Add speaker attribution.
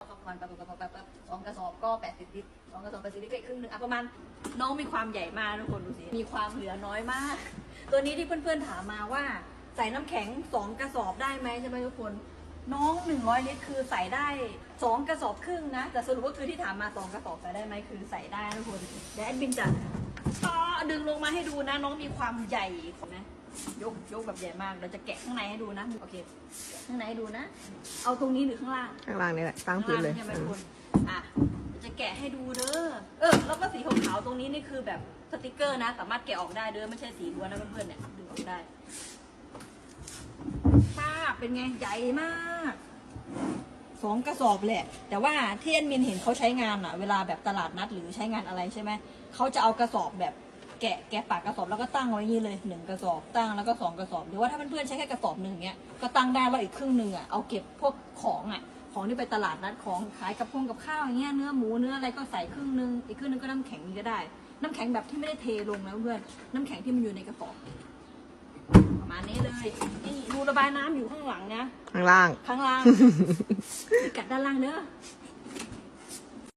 Speaker 1: ประมาณแบบแบบแบแบบสองกระสอบก็แปดสิบลิตรสองกระสอบแปดสิบลิตรก็อีกครึ่งหนึงอะประมาณน้องมีความใหญ่มากทุกคนดูสิมีความเหลือน้อยมาก ตัวนี้ที่เพื่อนๆถามมาว่าใส่น้ำแข็งสองกระสอบได้ไหมใช่ไหมทุกคนน้องหนึ่งร้อยลิตรคือใส่ได้สองกระสอบครึ่งนะแต่สรุปก็คือที่ถามมาสองกระสอบใส่ได้ไหมคือใส่ได้ทุกคนเดี๋ยวแอดมินจะต่อดึงลงมาให้ดูนะน้องมีความใหญ่นะ ยกยกแบบใหญ่มาก เราจะแกะข้างในให้ดูนะ โอเคแกะข้างในให้ดูนะ เอาตรงนี้หรือข้างล่าง
Speaker 2: ข้างล่างนี่แหละตั้งพื้นเลย
Speaker 1: ข้างางใช่ไหม
Speaker 2: อืม
Speaker 1: คุณอะเดี๋ยวจะแกะให้ดูเด้อ เออ แล้วก็สีขาวๆตรงนี้นี่คือแบบสติกเกอร์นะ สามารถแกะออกได้เด้อ ไม่ใช่สีล้วนนะเพื่อนๆเนี่ย ดึงออกได้ป้าบเป็นไง ใหญ่มาก สองกระสอบแหละ แต่ว่าที่แอดมินเห็นเขาใช้งานอะเวลาแบบตลาดนัดหรือใช้งานอะไรใช่ไหม เขาจะเอากระสอบแบบ แกะแกะปากกระสอบแล้วก็ตั้งไว้อย่างนี้เลยหนึ่งกระสอบตั้งแล้วก็สองกระสอบหรือว่าถ้าเพื่อนๆใช้แค่กระสอบหนึ่งเนี้ยก็ตั้งได้แล้วอีกครึ่งหนึ่งอะเอาเก็บพวกของอะของที่ไปตลาดนัดของขายกับพงกับข้าวอย่างเงี้ยเนื้อหมูเนื้ออะไรก็ใส่ครึ่งหนึ่งอีกครึ่งหนึ่งก็น้ำแข็งนี่ก็ได้ น้ำแข็งแบบที่ไม่ได้เทลงนะเพื่อนน้ำแข็งที่มันอยู่ในกระสอบประมาณนี้เลยนี่รูระบายน้ำอยู่ข้างหลังนะ
Speaker 2: ข้างล่าง
Speaker 1: ข้างล่างกัดด้านล่างเนอะ